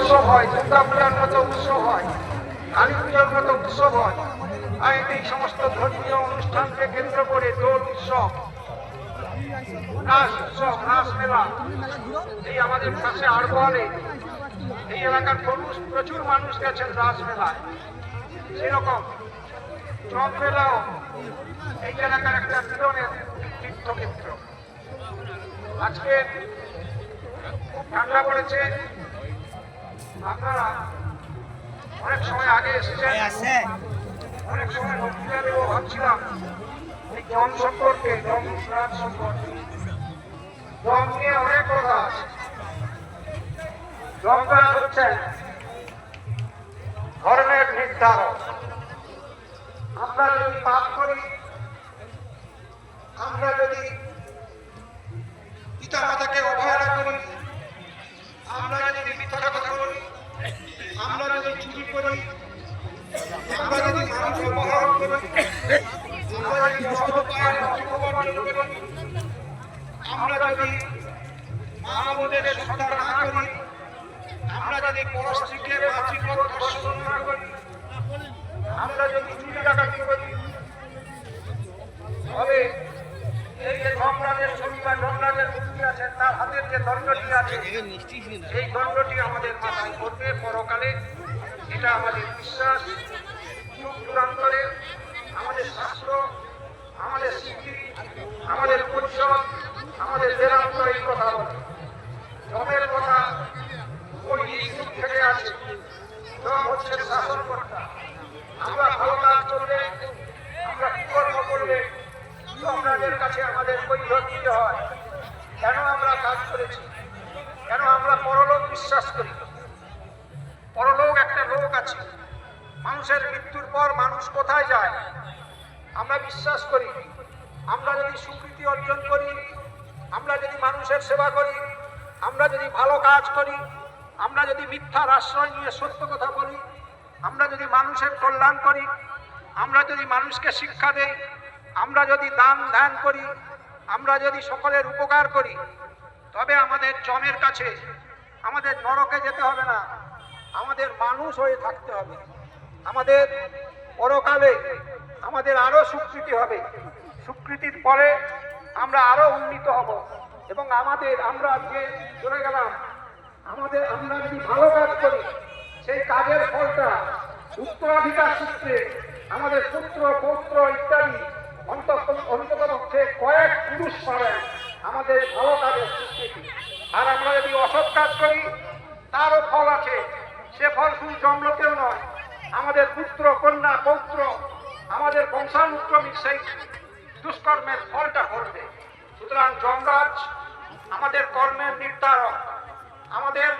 উৎসব হয় দুর্গা পূজার মতো উৎসব হয় কালী পুজোর মতো উৎসব হয়। আর এই সমস্ত ধর্মীয় অনুষ্ঠানকে কেন্দ্র করে দোল উৎসব, রাস উৎসব, রাস এই আমাদের পাশে আড়বলে এই এলাকার মানুষ, প্রচুর মানুষ গেছেন রাস মেলায়। সেরকম চক মেলাও এই এলাকার একটা মিলনের তীর্থক্ষেত্র। আজকে ঠান্ডা পড়েছে আপনারা অনেক সময় আগে এসেছেন। অনেক সময় বক্তৃতা দেবো ভাবছিলাম এই জম সম্পর্কে জম সম্পর্কে। জম নিয়ে অনেক কথা আছে। জমরাজ হচ্ছেন ধর্মের নির্ধারক। আমরা যদি পাপ করি আমরা যদি পিতা মাতাকে অবহেলা করি আমরা যদি মিথ্যা কথা বলি আমরা করি আমরা যদি মানুষ করি আমরা যদি অপমান করি আমরা যদি মা বোনের সন্তান না করি আমরা যদি পরস্ত্রীকে বাঁচির পর না করি আমরা যদি চুরি ডাকাতি করি তবে এই যে ধর্মরাজের ছবি বা ধর্মরাজের মূর্তি আছে তার হাতের যে দণ্ডটি আছে এই দণ্ডটি আমাদের মাথায় করবে পরকালে। এটা আমাদের বিশ্বাস। যুগ যুগান্তরে আমাদের শাস্ত্র, আমাদের স্মৃতি, আমাদের পরিষদ আমাদের বেদান্ত এই কথা বলে। ধর্মের কথা ওই যুগ থেকে আছে ধর্ম হচ্ছে শাসনকর্তা আমরা ভালো কাজ করলে, আমরা কর্ম করলে সম্রাটের কাছে আমাদের কৈফত দিতে হয়। কেন আমরা কাজ করেছি? কেন আমরা পরলোক বিশ্বাস করি? মানুষের মৃত্যুর পর মানুষ কোথায় যায়? আমরা বিশ্বাস করি। আমরা যদি স্বীকৃতি অর্জন করি, আমরা যদি মানুষের সেবা করি, আমরা যদি ভালো কাজ করি, আমরা যদি মিথ্যার আশ্রয় নিয়ে সত্য কথা বলি, আমরা যদি মানুষের কল্যাণ করি, আমরা যদি মানুষকে শিক্ষা দেই, আমরা যদি দান ধ্যান করি, আমরা যদি সকলের উপকার করি, তবে আমাদের জমের কাছে, আমাদের নরকে যেতে হবে না। আমাদের মানুষ হয়ে থাকতে হবে। আমাদের পরকালে আমাদের আরও স্বীকৃতি হবে। স্বীকৃতির পরে আমরা আরও উন্নীত হব এবং আমাদের, আমরা যে চলে গেলাম। আমাদের, আমরা যদি ভালো কাজ করি, সেই কাজের ফলটা উত্তরাধিকার সূত্রে, আমাদের পুত্র, পৌত্র ইত্যাদি অন্তত, অন্ততপক্ষে কয়েক পুরুষ পাবেন আমাদের ভালো কাজের স্বীকৃতি আর আমরা যদি অসৎ কাজ করি, তারও ফল আছে। সে ফল শুধু জমলোকেও নয় আমাদের পুত্র, কন্যা, পৌত্র, আমাদের বংশানুক্রমিক সেই দুষ্কর্মের ফলটা ঘটবে সুতরাং যমরাজ, আমাদের কর্মের নির্ধারক, আমাদের